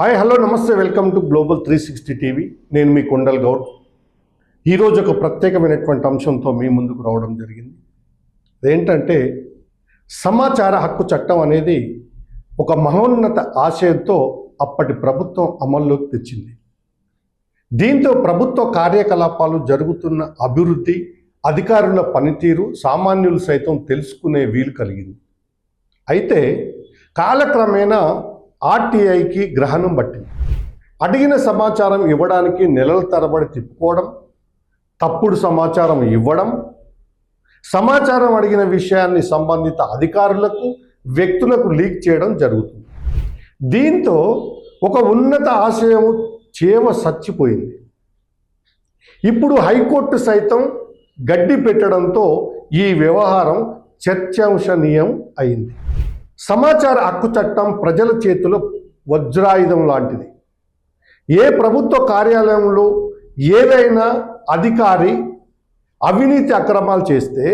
Hi hello నమస్తే welcome to global three sixty TV. నేను మీ కొండల్ గౌడ్. ఈరోజు ఒక ప్రత్యేకమైనటువంటి అంశంతో మీ ముందుకు రావడం జరిగింది. అదేంటంటే సమాచార హక్కు చట్టం అనేది ఒక మహోన్నత ఆశయంతో అప్పటి ప్రభుత్వం అమల్లోకి తెచ్చింది. దీంతో ప్రభుత్వ కార్యకలాపాలు జరుగుతున్న అభివృద్ధి అధికారుల పనితీరు సామాన్యులు సైతం తెలుసుకునే వీలు కలిగింది. అయితే కాలక్రమేణా ఆర్టీఐకి గ్రహణం పట్టింది. అడిగిన సమాచారం ఇవ్వడానికి నెలల తరబడి తిప్పుకోవడం తప్పుడు సమాచారం ఇవ్వడం సమాచారం అడిగిన విషయాన్ని సంబంధిత అధికారులకు వ్యక్తులకు లీక్ చేయడం జరుగుతుంది. దీంతో ఒక ఉన్నత ఆశయం చేవ సచ్చిపోయింది ఇప్పుడు హైకోర్టు సైతం గడ్డి పెట్టడంతో ఈ వ్యవహారం చర్చాంశనీయం అయింది. సమాచార హక్కు చట్టం ప్రజల చేతిలో వజ్రాయుధం లాంటిది. ఏ ప్రభుత్వ కార్యాలయంలో ఏదైనా అధికారి అవినీతి అక్రమాలు చేస్తే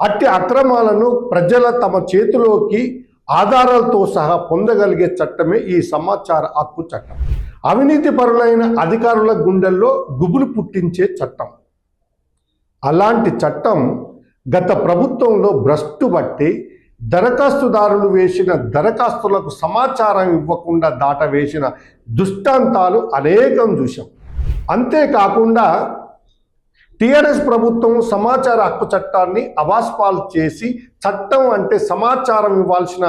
అట్టి అక్రమాలను ప్రజల తమ చేతిలోకి ఆధారాలతో సహా పొందగలిగే చట్టమే ఈ సమాచార హక్కు చట్టం. అవినీతి పరులైన అధికారుల గుండెల్లో గుబులు పుట్టించే చట్టం. అలాంటి చట్టం గత ప్రభుత్వంలో భ్రష్టు బట్టి దరఖాస్తుదారులు వేసిన దరఖాస్తులకు సమాచారం ఇవ్వకుండా దాటవేసిన దుష్టాంతాలు అనేకం చూశాం. అంతేకాకుండా టీఆర్ఎస్ ప్రభుత్వం సమాచార హక్కు చట్టాన్ని అవాస్పాలు చేసి చట్టం అంటే సమాచారం ఇవ్వాల్సిన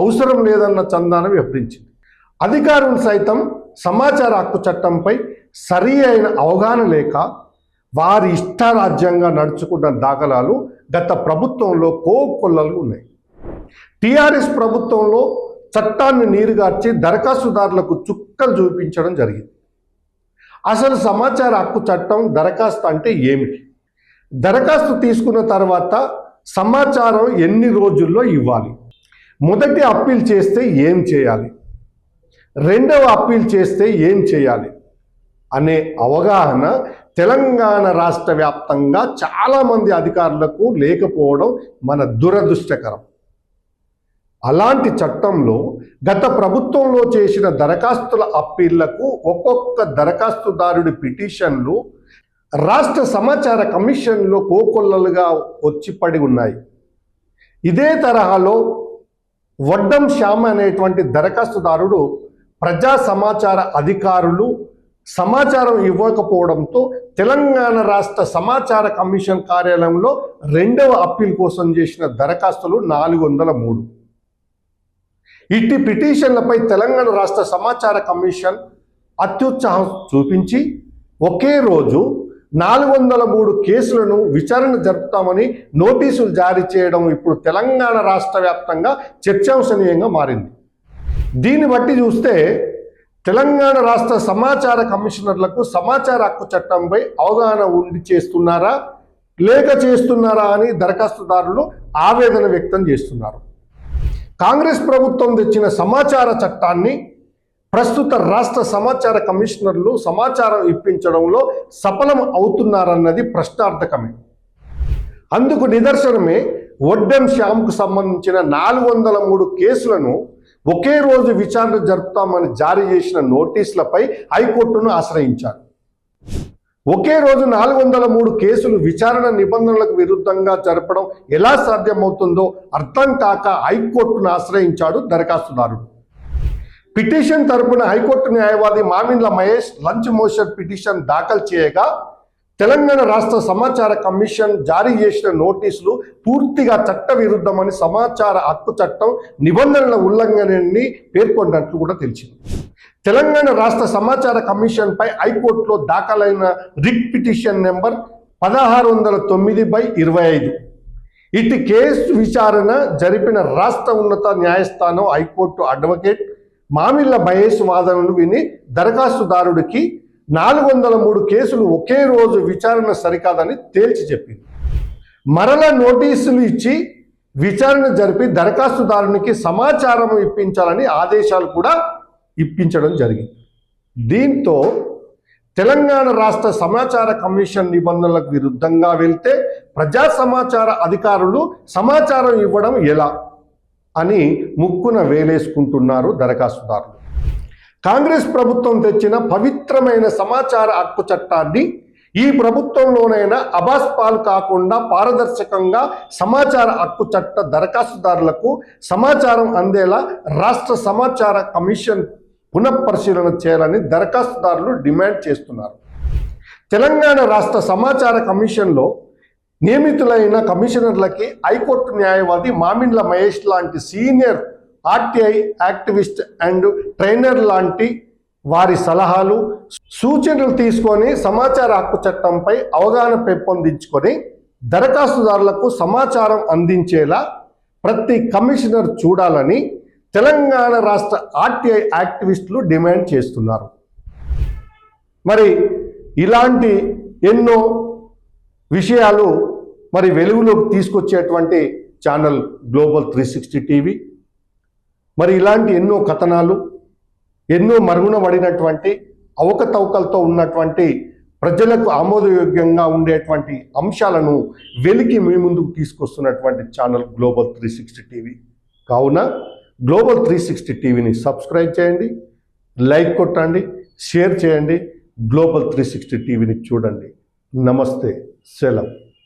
అవసరం లేదన్న చందాన వివరించింది అధికారులు సైతం సమాచార హక్కు చట్టంపై సరి అయిన అవగాహన లేక వారి ఇష్టారాజ్యంగా నడుచుకున్న దాఖలాలు గత ప్రభుత్వంలో కోకొల్లలు ఉన్నాయి. టీఆర్ఎస్ ప్రభుత్వంలో చట్టాన్ని నీరుగార్చి దరఖాస్తుదారులకు చుక్కలు చూపించడం జరిగింది. అసలు సమాచార హక్కు చట్టం దరఖాస్తు అంటే ఏమిటి? దరఖాస్తు తీసుకున్న తర్వాత సమాచారం ఎన్ని రోజుల్లో ఇవ్వాలి? మొదటి అప్పీల్ చేస్తే ఏం చేయాలి? రెండవ అప్పీల్ చేస్తే ఏం చేయాలి? అనే అవగాహన తెలంగాణ రాష్ట్ర వ్యాప్తంగా చాలామంది అధికారులకు లేకపోవడం మన దురదృష్టకరం. అలాంటి చట్టంలో గత ప్రభుత్వంలో చేసిన దరఖాస్తుల అప్పీళ్ళకు ఒక్కొక్క దరఖాస్తుదారుడి పిటిషన్లు రాష్ట్ర సమాచార కమిషన్లో కోకొల్లలుగా వచ్చి పడి ఉన్నాయి. ఇదే తరహాలో వడ్డం శ్యామ అనేటువంటి దరఖాస్తుదారుడు ప్రజా సమాచార అధికారులు సమాచారం ఇవ్వకపోవడంతో తెలంగాణ రాష్ట్ర సమాచార కమిషన్ కార్యాలయంలో రెండవ అప్పీల్ కోసం చేసిన దరఖాస్తులు నాలుగు వందల మూడు. ఇట్టి పిటిషన్లపై తెలంగాణ రాష్ట్ర సమాచార కమిషన్ అత్యుత్సాహం చూపించి ఒకే రోజు నాలుగు వందల మూడు కేసులను విచారణ జరుపుతామని నోటీసులు జారీ చేయడం ఇప్పుడు తెలంగాణ రాష్ట్ర వ్యాప్తంగా చర్చాంశనీయంగా మారింది. దీన్ని బట్టి చూస్తే తెలంగాణ రాష్ట్ర సమాచార కమిషనర్లకు సమాచార హక్కు చట్టంపై అవగాహన ఉండి చేస్తున్నారా లేక చేస్తున్నారా అని దరఖాస్తుదారులు ఆవేదన వ్యక్తం చేస్తున్నారు. కాంగ్రెస్ ప్రభుత్వం తెచ్చిన సమాచార చట్టాన్ని ప్రస్తుత రాష్ట్ర సమాచార కమిషనర్లు సమాచారం ఇప్పించడంలో సఫలం అవుతున్నారన్నది ప్రశ్నార్థకమే. అందుకు నిదర్శనమే వడ్డెం శ్యామ్కు సంబంధించిన నాలుగు వందల మూడు కేసులను ఒకే రోజు విచారణ జరుపుతామని జారీ చేసిన నోటీసులపై హైకోర్టును ఆశ్రయించారు. ఒకే రోజు నాలుగు వందల మూడు కేసులు విచారణ నిబంధనలకు విరుద్ధంగా జరపడం ఎలా సాధ్యమవుతుందో అర్థం కాక హైకోర్టును ఆశ్రయించాడు దరఖాస్తుదారుడు. పిటిషన్ తరపున హైకోర్టు న్యాయవాది Mamindla Mahesh lunch motion petition దాఖలు చేయగా తెలంగాణ రాష్ట్ర సమాచార కమిషన్ జారీ చేసిన నోటీసులు పూర్తిగా చట్టవిరుద్ధమని సమాచార హక్కు చట్టం నిబంధనల ఉల్లంఘనని పేర్కొన్నట్లు కూడా తెలిసింది. తెలంగాణ రాష్ట్ర సమాచార కమిషన్పై హైకోర్టులో దాఖలైన రిట్ పిటిషన్ నెంబర్ పదహారు వందల తొమ్మిది బై ఇరవై ఐదు. ఇటు కేసు విచారణ జరిపిన రాష్ట్ర ఉన్నత న్యాయస్థానం హైకోర్టు అడ్వకేట్ మామిళ్ళ మహేష్ వాదనలు విని దరఖాస్తుదారుడికి నాలుగు వందల మూడు కేసులు ఒకే రోజు విచారణ సరికాదని తేల్చి చెప్పింది. మరల నోటీసులు ఇచ్చి విచారణ జరిపి దరఖాస్తుదారునికి సమాచారం ఇప్పించాలని ఆదేశాలు కూడా ఇప్పించడం జరిగింది. దీంతో తెలంగాణ రాష్ట్ర సమాచార కమిషన్ నిబంధనలకు విరుద్ధంగా వెళ్తే ప్రజా సమాచార అధికారులు సమాచారం ఇవ్వడం ఎలా అని ముక్కున వేలేసుకుంటున్నారు దరఖాస్తుదారులు. కాంగ్రెస్ ప్రభుత్వం తెచ్చిన పవిత్రమైన సమాచార హక్కు చట్టాన్ని ఈ ప్రభుత్వంలోనైనా అబాస్ పాలు కాకుండా పారదర్శకంగా సమాచార హక్కు చట్ట దరఖాస్తుదారులకు సమాచారం అందేలా రాష్ట్ర సమాచార కమిషన్ పునఃపరిశీలన చేయాలని దరఖాస్తుదారులు డిమాండ్ చేస్తున్నారు. తెలంగాణ రాష్ట్ర సమాచార కమిషన్లో నియమితులైన కమిషనర్లకి హైకోర్టు న్యాయవాది మామిండ్ల మహేష్ లాంటి senior RTI activist and trainer లాంటి వారి సలహాలు సూచనలు తీసుకొని సమాచార హక్కు చట్టంపై అవగాహన పెంపొందించుకొని దరఖాస్తుదారులకు సమాచారం అందించేలా ప్రతి కమిషనర్ చూడాలని తెలంగాణ రాష్ట్ర ఆర్టీఐ యాక్టివిస్టులు డిమాండ్ చేస్తున్నారు. మరి ఇలాంటి ఎన్నో విషయాలు మరి వెలుగులోకి తీసుకొచ్చేటువంటి channel global three sixty TV మరి ఇలాంటి ఎన్నో కథనాలు ఎన్నో మరుగున పడినటువంటి అవకతవకలతో ఉన్నటువంటి ప్రజలకు ఆమోదయోగ్యంగా ఉండేటువంటి అంశాలను వెలికి మీ ముందుకు తీసుకొస్తున్నటువంటి channel global three sixty TV. కావున గ్లోబల్ త్రీ సిక్స్టీ టీవీని సబ్స్క్రైబ్ చేయండి లైక్ కొట్టండి షేర్ చేయండి. గ్లోబల్ త్రీ సిక్స్టీ టీవీని చూడండి. నమస్తే సెలవు